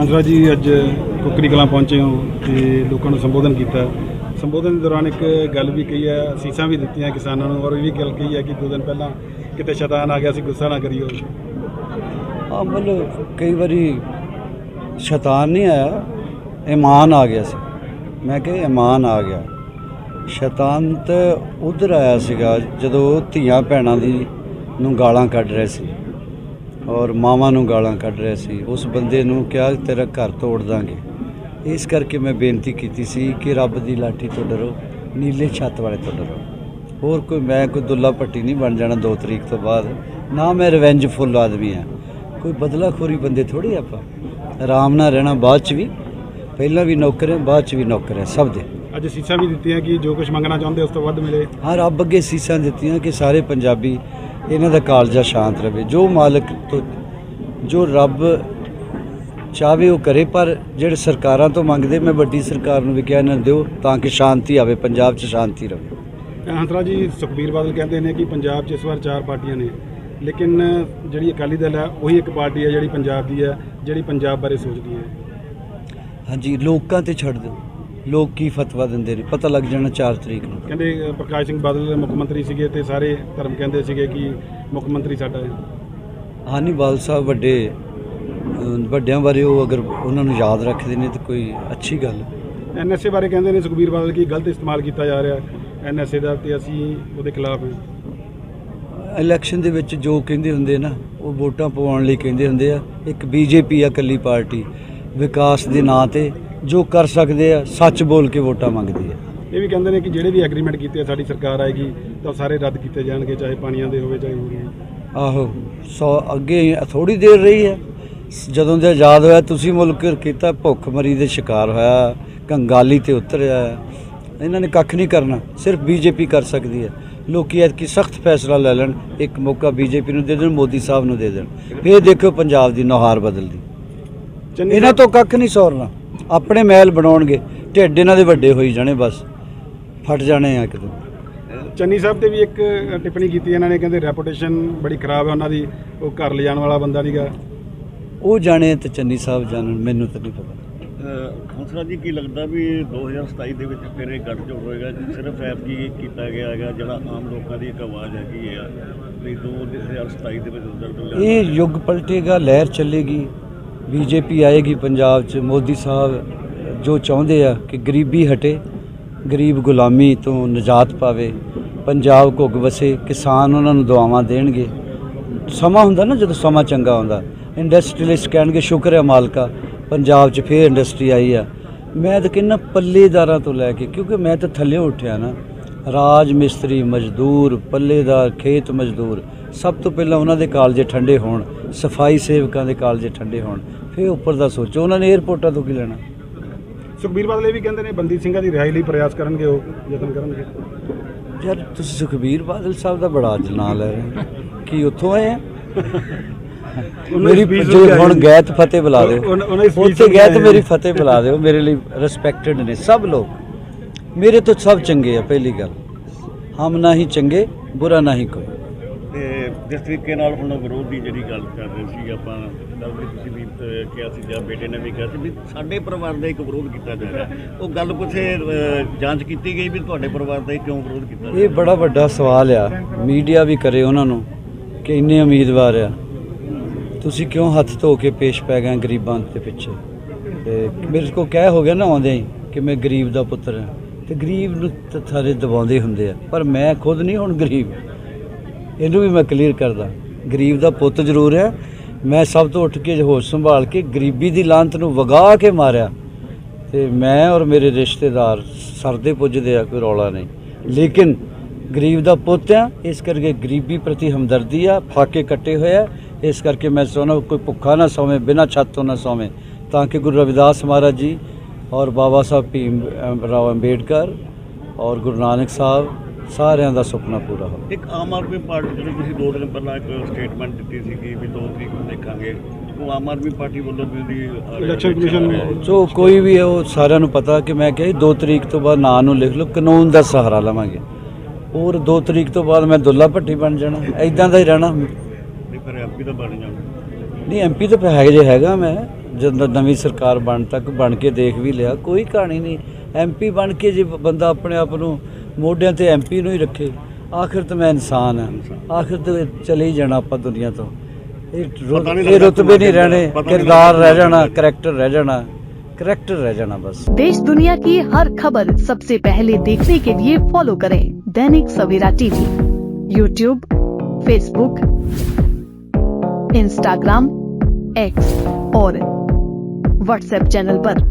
ਹੰਸਰਾਜ ਜੀ ਅੱਜ ਕੁਕਰੀ ਕਲਾਂ ਪਹੁੰਚੇ ਹੋ ਤੇ ਲੋਕਾਂ ਨੂੰ ਸੰਬੋਧਨ ਕੀਤਾ। ਸੰਬੋਧਨ ਦੇ ਦੌਰਾਨ ਇੱਕ ਗੱਲ ਵੀ ਕਹੀ ਹੈ ਸੀਸਾਂ ਵੀ ਦਿੱਤੀਆਂ ਕਿਸਾਨਾਂ ਨੂੰ ਔਰ ਇਹ ਵੀ ਗੱਲ ਕਹੀ ਹੈ ਕਿ ਦੋ ਦਿਨ ਪਹਿਲਾਂ ਕਿਤੇ ਸ਼ੈਤਾਨ ਆ ਗਿਆ ਸੀ ਗੁੱਸਾ ਨਾ ਕਰਿਓ। ਹਾਂ ਮਤਲਬ ਕਈ ਵਾਰੀ ਸ਼ੈਤਾਨ ਨਹੀਂ ਆਇਆ ਇਮਾਨ ਆ ਗਿਆ ਸੀ। ਮੈਂ ਕਿਹਾ ਇਮਾਨ ਆ ਗਿਆ। ਸ਼ੈਤਾਨ ਤਾਂ ਉਧਰ ਆਇਆ ਸੀਗਾ ਜਦੋਂ ਧੀਆਂ ਭੈਣਾਂ ਦੀ ਨੂੰ ਗਾਲਾਂ ਕੱਢ ਰਹੇ ਸੀ। ਔਰ ਮਾਵਾਂ ਨੂੰ ਗਾਲਾਂ ਕੱਢ ਰਹੇ ਸੀ। ਉਸ ਬੰਦੇ ਨੂੰ ਕਿਹਾ ਤੇਰਾ ਘਰ ਤੋੜ ਦਾਂਗੇ। ਇਸ ਕਰਕੇ ਮੈਂ ਬੇਨਤੀ ਕੀਤੀ ਸੀ ਕਿ ਰੱਬ ਦੀ ਲਾਠੀ ਤੋਂ ਡਰੋ ਨੀਲੇ ਛੱਤ ਵਾਲੇ ਤੋਂ ਡਰੋ। ਹੋਰ ਕੋਈ ਮੈਂ ਕੋਈ ਦੁੱਲਾ ਭੱਟੀ ਨਹੀਂ ਬਣ ਜਾਣਾ 2 ਤਰੀਕ ਤੋਂ ਬਾਅਦ। ਨਾ ਮੈਂ ਰਿਵੈਂਜਫੁਲ ਆਦਮੀ ਆ ਕੋਈ ਬਦਲਾਖੋਰੀ ਬੰਦੇ ਥੋੜੀ ਆਪਾਂ। ਆਰਾਮ ਨਾਲ ਰਹਿਣਾ ਬਾਅਦ ਚ ਵੀ। ਪਹਿਲਾਂ ਵੀ ਨੌਕਰ ਹੈ ਬਾਅਦ ਚ ਵੀ ਨੌਕਰ ਹੈ ਸਭ ਦੇ। ਅੱਜ ਸੀਸਾਂ ਵੀ ਦਿੱਤੀਆਂ ਕਿ ਜੋ ਕੁਝ ਮੰਗਣਾ ਚਾਹੁੰਦੇ ਉਸ ਤੋਂ ਵੱਧ ਮਿਲੇ। ਹਾਂ ਰੱਬ ਅੱਗੇ ਸੀਸਾਂ ਦਿੱਤੀਆਂ ਕਿ ਸਾਰੇ ਪੰਜਾਬੀ ਇਹਨਾਂ ਦਾ ਕਾਲਜਾ ਸ਼ਾਂਤ ਰਵੇ। ਜੋ ਮਾਲਕ ਤੋਂ ਜੋ ਰੱਬ ਚਾਹਵੇ ਉਹ ਕਰੇ ਪਰ ਜਿਹੜੇ ਸਰਕਾਰਾਂ ਤੋਂ ਮੰਗਦੇ ਮੈਂ ਵੱਡੀ ਸਰਕਾਰ ਨੂੰ ਵੀ ਕਿਹਾ ਇਹਨਾਂ ਦਿਓ ਤਾਂ ਕਿ ਸ਼ਾਂਤੀ ਆਵੇ ਪੰਜਾਬ 'ਚ ਸ਼ਾਂਤੀ ਰਵੇ। ਹੰਸਰਾਜ ਜੀ ਸੁਖਬੀਰ ਬਾਦਲ ਕਹਿੰਦੇ ਨੇ ਕਿ ਪੰਜਾਬ 'ਚ ਇਸ ਵਾਰ ਚਾਰ ਪਾਰਟੀਆਂ ਨੇ ਲੇਕਿਨ ਜਿਹੜੀ ਅਕਾਲੀ ਦਲ ਹੈ ਉਹੀ ਇੱਕ ਪਾਰਟੀ ਹੈ ਜਿਹੜੀ ਪੰਜਾਬ ਦੀ ਹੈ ਜਿਹੜੀ ਪੰਜਾਬ ਬਾਰੇ ਸੋਚਦੀ ਹੈ। ਹਾਂਜੀ ਲੋਕਾਂ ਤੇ ਛੱਡ ਦਿਓ। ਲੋਕ ਕੀ ਫਤਵਾ ਦਿੰਦੇ ਨੇ? ਪਤਾ ਲੱਗ ਜਾਣਾ 4 ਤਰੀਕ ਨੂੰ। ਕਹਿੰਦੇ ਪ੍ਰਕਾਸ਼ ਸਿੰਘ ਬਾਦਲ ਮੁੱਖ ਮੰਤਰੀ ਸੀਗੇ ਤੇ ਸਾਰੇ ਧਰਮ ਕਹਿੰਦੇ ਸੀਗੇ ਕਿ ਮੁੱਖ ਮੰਤਰੀ ਸਾਡਾ ਹੈ। ਹਾਨੀ ਬਾਲ ਸਾਹਿਬ ਵੱਡੇ ਵੱਡਿਆਂ ਬਾਰੇ ਉਹ ਅਗਰ ਉਹਨਾਂ ਨੂੰ ਯਾਦ ਰੱਖਦੇ ਨੇ ਤਾਂ ਕੋਈ ਅੱਛੀ ਗੱਲ। ਐਨਐਸਏ ਬਾਰੇ ਕਹਿੰਦੇ ਨੇ ਸੁਖਬੀਰ ਬਾਦਲ ਕੀ ਗਲਤ ਇਸਤੇਮਾਲ ਕੀਤਾ ਜਾ ਰਿਹਾ ਐਨਐਸਏ ਦਾ ਤੇ ਅਸੀਂ ਉਹਦੇ ਖਿਲਾਫ ਹਾਂ। ਇਲੈਕਸ਼ਨ ਦੇ ਵਿੱਚ ਜੋ ਕਹਿੰਦੇ ਹੁੰਦੇ ਨਾ ਉਹ ਵੋਟਾਂ ਪਵਾਉਣ ਲਈ ਕਹਿੰਦੇ ਹੁੰਦੇ ਆ। ਇੱਕ ਬੀਜੇਪੀ ਆ ਇਕੱਲੀ ਪਾਰਟੀ ਵਿਕਾਸ ਦੇ ਨਾਂ ਤੇ ਜੋ ਕਰ ਸਕਦੇ ਆ ਸੱਚ ਬੋਲ ਕੇ ਵੋਟਾਂ ਮੰਗਦੀ ਆ। ਇਹ ਵੀ ਕਹਿੰਦੇ ਨੇ ਕਿ ਜਿਹੜੇ ਵੀ ਐਗਰੀਮੈਂਟ ਕੀਤੇ ਆ ਸਾਡੀ ਸਰਕਾਰ ਆਏਗੀ ਤਾਂ ਸਾਰੇ ਰੱਦ ਕੀਤੇ ਜਾਣਗੇ ਚਾਹੇ ਪਾਣੀਆਂ ਦੇ ਹੋਵੇ ਚਾਹੇ ਹੋਰ ਹੋਵੇ। ਆਹੋ ਸੋ ਅੱਗੇ ਥੋੜੀ ਦੇਰ ਰਹੀ ਹੈ ਜਦੋਂ ਦੇ ਆਜ਼ਾਦ ਹੋਇਆ ਤੁਸੀਂ ਮੁਲਕ ਕੀਤਾ ਭੁੱਖ ਮਰੀ ਦੇ ਸ਼ਿਕਾਰ ਹੋਇਆ ਕੰਗਾਲੀ ਤੇ ਉਤਰਿਆ। ਇਹਨਾਂ ਨੇ ਕੱਖ ਨਹੀਂ ਕਰਨਾ ਸਿਰਫ ਬੀਜੇਪੀ ਕਰ ਸਕਦੀ ਹੈ ਲੋਕੀ ਐਤਕੀ ਸਖਤ ਫੈਸਲਾ ਲੈ ਲੈਣ ਇੱਕ ਮੌਕਾ ਬੀਜੇਪੀ ਨੂੰ ਦੇ ਦੇਣ ਮੋਦੀ ਸਾਹਿਬ ਨੂੰ ਦੇ ਦੇਣ। ਫੇਰ ਦੇਖੋ ਪੰਜਾਬ ਦੀ ਨੁਹਾਰ ਬਦਲਦੀ। ਇਹਨਾਂ ਤੋਂ ਕੱਖ ਨਹੀਂ ਸੌਰਨਾ। ਆਪਣੇ ਮਹਿਲ ਬਣਾਉਣਗੇ ਢਿੱਡ ਇਹਨਾਂ ਦੇ ਵੱਡੇ ਹੋਈ ਜਾਣੇ ਬਸ। ਫਟ ਜਾਣੇ ਆ ਕਿਤੇ ਚੰਨੀ ਸਾਹਿਬ ਤੇ ਵੀ ਇੱਕ ਟਿੱਪਣੀ ਕੀਤੀ ਇਹਨਾਂ ਨੇ ਕਹਿੰਦੇ ਰੈਪੂਟੇਸ਼ਨ ਬੜੀ ਖਰਾਬ ਹੈ ਉਹਨਾਂ ਦੀ ਉਹ ਘਰ ਲਿਜਾਣ ਵਾਲਾ ਬੰਦਾ ਨਹੀਂਗਾ ਉਹ ਜਾਣੇ ਤੇ ਚੰਨੀ ਸਾਹਿਬ ਜਾਣਨ ਮੈਨੂੰ ਤਾਂ ਨਹੀਂ ਪਤਾ। ਹੰਸਰਾਜ ਜੀ ਕੀ ਲੱਗਦਾ ਵੀ 2027 ਦੇ ਵਿੱਚ ਫਿਰ ਇਹ ਗੱਠਜੋੜ ਹੋਏਗਾ? ਸਿਰਫ ਐਪ ਕੀ ਕੀਤਾ ਗਿਆ ਹੈਗਾ ਜਿਹੜਾ ਆਮ ਲੋਕਾਂ ਦੀ ਇੱਕ ਆਵਾਜ਼ ਹੈਗੀ ਹੈ ਵੀ 2027 ਦੇ ਵਿੱਚ ਇਹ ਯੁੱਗ ਪਲਟੇਗਾ ਲਹਿਰ ਚੱਲੇਗੀ। ਬੀਜੇਪੀ ਆਏਗੀ ਪੰਜਾਬ 'ਚ, ਮੋਦੀ ਸਾਹਿਬ ਜੋ ਚਾਹੁੰਦੇ ਆ ਕਿ ਗਰੀਬੀ ਹਟੇ, ਗਰੀਬ ਗੁਲਾਮੀ ਤੋਂ ਨਜਾਤ ਪਾਵੇ, ਪੰਜਾਬ ਘੁੱਗ ਵਸੇ, ਕਿਸਾਨ ਉਹਨਾਂ ਨੂੰ ਦੁਆਵਾਂ ਦੇਣਗੇ। ਸਮਾਂ ਹੁੰਦਾ ਨਾ ਜਦੋਂ ਸਮਾਂ ਚੰਗਾ ਹੁੰਦਾ ਇੰਡਸਟਰੀਲਿਸਟ ਕਹਿਣਗੇ, ਸ਼ੁਕਰ ਹੈ ਮਾਲਕਾ, ਪੰਜਾਬ 'ਚ ਫੇਰ ਇੰਡਸਟਰੀ ਆਈ ਆ। ਮੈਂ ਤਾਂ ਕਹਿੰਦਾ ਪੱਲੇਦਾਰਾਂ ਤੋਂ ਲੈ ਕੇ, ਕਿਉਂਕਿ ਮੈਂ ਤਾਂ ਥੱਲੇ ਉੱਠਿਆ ਨਾ, ਰਾਜ ਮਿਸਤਰੀ ਮਜ਼ਦੂਰ, ਪੱਲੇਦਾਰ, ਖੇਤ ਮਜ਼ਦੂਰ, ਸਭ ਤੋਂ ਪਹਿਲਾਂ ਉਹਨਾਂ ਦੇ ਕਾਲਜੇ ਠੰਡੇ ਹੋਣ ਸਫ਼ਾਈ ਸੇਵਕਾਂ ਦੇ ਕਾਲਜੇ ਠੰਡੇ ਹੋਣ ਫਿਰ ਉੱਪਰ ਦਾ ਸੋਚੋ ਉਹਨਾਂ ਨੇ 에ਅਰਪੋਰਟਾਂ ਤੋਂ ਕੀ ਲੈਣਾ? ਸੁਖਬੀਰ ਬਾਦਲ ਇਹ ਵੀ ਕਹਿੰਦੇ ਨੇ ਬੰਦੀ ਸਿੰਘਾਂ ਦੀ ਰਿਹਾਈ ਲਈ ਪ੍ਰਯਾਸ ਕਰਨਗੇ ਉਹ ਯਤਨ ਕਰਨਗੇ। ਯਾਰ ਤੁਸੀਂ ਸੁਖਬੀਰ ਬਾਦਲ ਸਾਹਿਬ ਦਾ ਬੜਾ ਅੱਜ ਨਾਂ ਲੈ ਰਹੇ। ਕੀ ਉੱਥੋਂ ਆਏ ਆ? ਮੇਰੀ ਜੇ ਹੁਣ ਆਏ ਗਏ ਤਾਂ ਫਤਿਹ ਬੁਲਾ ਦਿਓ। ਉੱਥੇ ਸੁਣ ਕੇ ਗਏ ਤਾਂ ਆਏ ਮੇਰੀ। ਫਤਿਹ ਬੁਲਾ ਦਿਓ ਮੇਰੇ ਲਈ ਰਿਸਪੈਕਟਡ ਨੇ ਸਭ ਲੋਕ। ਮੇਰੇ ਤੋਂ ਸਭ ਚੰਗੇ ਆ ਪਹਿਲੀ ਗੱਲ। ਹਮ ਨਾ ਹੀ ਚੰਗੇ ਬੁਰਾ ਨਾ ਹੀ ਕੋਈ। ਜਿਸ ਤਰੀਕੇ ਨਾਲ ਹੁਣ ਵਿਰੋਧ ਦੀ ਜਿਹੜੀ ਗੱਲ ਕਰ ਰਹੇ ਸੀ ਆਪਾਂ ਕੱਲ ਵੀ ਤੁਸੀਂ ਵੀ ਅਹ, ਕਿਹਾ ਸੀ ਜਾਂ ਬੇਟੇ ਨੇ ਵੀ ਕਿਹਾ ਸੀ ਵੀ ਸਾਡੇ ਪਰਿਵਾਰ ਦਾ ਇੱਕ ਵਿਰੋਧ ਕੀਤਾ ਜਾ ਰਿਹਾ। ਉਹ ਗੱਲ ਕੁਛ ਜਾਂਚ ਕੀਤੀ ਗਈ ਵੀ ਤੁਹਾਡੇ ਪਰਿਵਾਰ ਦਾ ਹੀ ਕਿਉਂ ਵਿਰੋਧ ਕੀਤਾ ਜਾ ਰਿਹਾ? ਇਹ ਬੜਾ ਵੱਡਾ ਸਵਾਲ ਆ। ਮੀਡੀਆ ਵੀ ਕਰੇ ਉਹਨਾਂ ਨੂੰ ਕਿ ਇੰਨੇ ਉਮੀਦਵਾਰ ਆ। ਤੁਸੀਂ ਕਿਉਂ ਹੱਥ ਧੋ ਕੇ ਪੇਸ਼ ਪੈ ਗਏ ਗਰੀਬਾਂ ਦੇ ਪਿੱਛੇ? ਤੇ ਮੇਰੇ ਕੋ ਕਹਿ ਹੋ ਗਿਆ ਨਾ ਆਉਂਦੇ ਹੀ ਕਿ ਮੈਂ ਗਰੀਬ ਦਾ ਪੁੱਤਰ ਹਾਂ। ਤੇ ਗਰੀਬ ਨੂੰ ਤਾਂ ਸਾਰੇ ਦਬਾਉਂਦੇ ਹੁੰਦੇ ਆ। ਪਰ ਮੈਂ ਖੁਦ ਨਹੀਂ ਹੁਣ ਗਰੀਬ। ਇਹਨੂੰ ਵੀ ਮੈਂ ਕਲੀਅਰ ਕਰਦਾ। ਗਰੀਬ ਦਾ ਪੁੱਤ ਜ਼ਰੂਰ ਹੈ। ਮੈਂ ਸਭ ਤੋਂ ਉੱਠ ਕੇ ਹੋਸ਼ ਸੰਭਾਲ ਕੇ ਗਰੀਬੀ ਦੀ ਲਾਂਤ ਨੂੰ ਵਗਾ ਕੇ ਮਾਰਿਆ। ਤੇ ਮੈਂ ਔਰ ਮੇਰੇ ਰਿਸ਼ਤੇਦਾਰ ਸਰਦੇ ਪੁੱਜਦੇ ਆ, ਕੋਈ ਰੌਲਾ ਨਹੀਂ। ਲੇਕਿਨ ਗਰੀਬ ਦਾ ਪੁੱਤ ਆ, ਇਸ ਕਰਕੇ ਗਰੀਬੀ ਪ੍ਰਤੀ ਹਮਦਰਦੀ ਆ, ਫਾਕੇ ਕੱਟੇ ਹੋਏ ਆ। ਇਸ ਕਰਕੇ ਮੈਂ ਚਾਹੁੰਦਾ ਕੋਈ ਭੁੱਖਾ ਨਾ ਸੌਵੇਂ, ਬਿਨਾਂ ਛੱਤ ਤੋਂ ਨਾ ਸੋਵੇ। ਤਾਂ ਕਿ ਗੁਰੂ ਰਵਿਦਾਸ ਮਹਾਰਾਜ ਜੀ ਔਰ ਬਾਬਾ ਸਾਹਿਬ ਭੀਮ ਰਾਓ ਅੰਬੇਡਕਰ ਔਰ ਗੁਰੂ ਨਾਨਕ ਸਾਹਿਬ ਸਾਰਿਆਂ ਦਾ ਸੁਪਨਾ ਪੂਰਾ ਹੋਵੇ। ਇੱਕ ਆਮ ਆਦਮੀ ਪਾਰਟੀ ਜਿਹੜੀ ਤੁਸੀਂ ਦੋ ਦਿਨ ਪਹਿਲਾਂ ਇੱਕ ਸਟੇਟਮੈਂਟ ਦਿੱਤੀ ਸੀ ਕਿ ਵੀ 2 ਤਰੀਕ ਨੂੰ ਦੇਖਾਂਗੇ ਉਹ ਆਮ ਆਦਮੀ ਪਾਰਟੀ ਵੱਲੋਂ ਵੀ ਉਹਦੀ ਰਿਹਾ ਹੈ। ਸੋ ਕੋਈ ਵੀ ਹੈ ਉਹ ਸਾਰਿਆਂ ਨੂੰ ਪਤਾ ਕਿ ਮੈਂ ਕਿਹਾ 2 ਤਰੀਕ ਤੋਂ ਬਾਅਦ ਨਾਂ ਨੂੰ ਲਿਖ ਲਓ ਕਾਨੂੰਨ ਦਾ ਸਹਾਰਾ ਲਵਾਂਗੇ। ਔਰ 2 ਤਰੀਕ ਤੋਂ ਬਾਅਦ ਮੈਂ ਦੁੱਲਾ ਭੱਟੀ ਬਣ ਜਾਣਾ ਐਦਾਂ ਦਾ ਹੀ ਰਹਿਣਾ। ਨਹੀਂ ਫਿਰ ਐਮਪੀ ਤਾਂ ਬਣ ਜਾਣਾ। ਨਹੀਂ ਐਮਪੀ ਤਾਂ ਹੈਗੇ ਜੇ ਹੈਗਾ ਮੈਂ ਜਦੋਂ ਨਵੀਂ ਸਰਕਾਰ ਬਣ ਤੱਕ ਬਣ ਕੇ ਦੇਖ ਵੀ ਲਿਆ ਕੋਈ ਕਹਾਣੀ ਨਹੀਂ। ਐਮਪੀ ਬਣ ਕੇ ਜੇ ਬੰਦਾ ਆਪਣੇ ਆਪ ਨੂੰ ਮੋਢਿਆਂ ਤੇ ਐਮਪੀ ਨੂੰ ਹੀ ਰੱਖੇ ਆਖਿਰ ਤਾਂ ਮੈਂ ਇਨਸਾਨ ਹਾਂ ਆਖਿਰ ਤਾਂ ਚਲੇ ਹੀ ਜਾਣਾ ਆਪਾਂ ਦੁਨੀਆ ਤੋਂ ਇਹ ਰੁ- ਪਤਾ ਨਹੀਂ ਇਹ ਲੱਗਦਾ ਰੁਤਬੇ ਨਹੀਂ ਪਤਾ ਰਹਿਣੇ ਨਹੀਂ ਕਿਰਦਾਰ ਲੱਗਦਾ ਰਹਿ ਜਾਣਾ ਕਰੈਕਟਰ ਰਹਿ ਜਾਣਾ ਕਰੈਕਟਰ ਰਹਿ ਜਾਣਾ ਬਸ देश दुनिया की हर खबर सबसे पहले देखने के लिए फॉलो करें Dainik Savera TV YouTube Facebook Instagram X और व्हाट्सएप चैनल पर।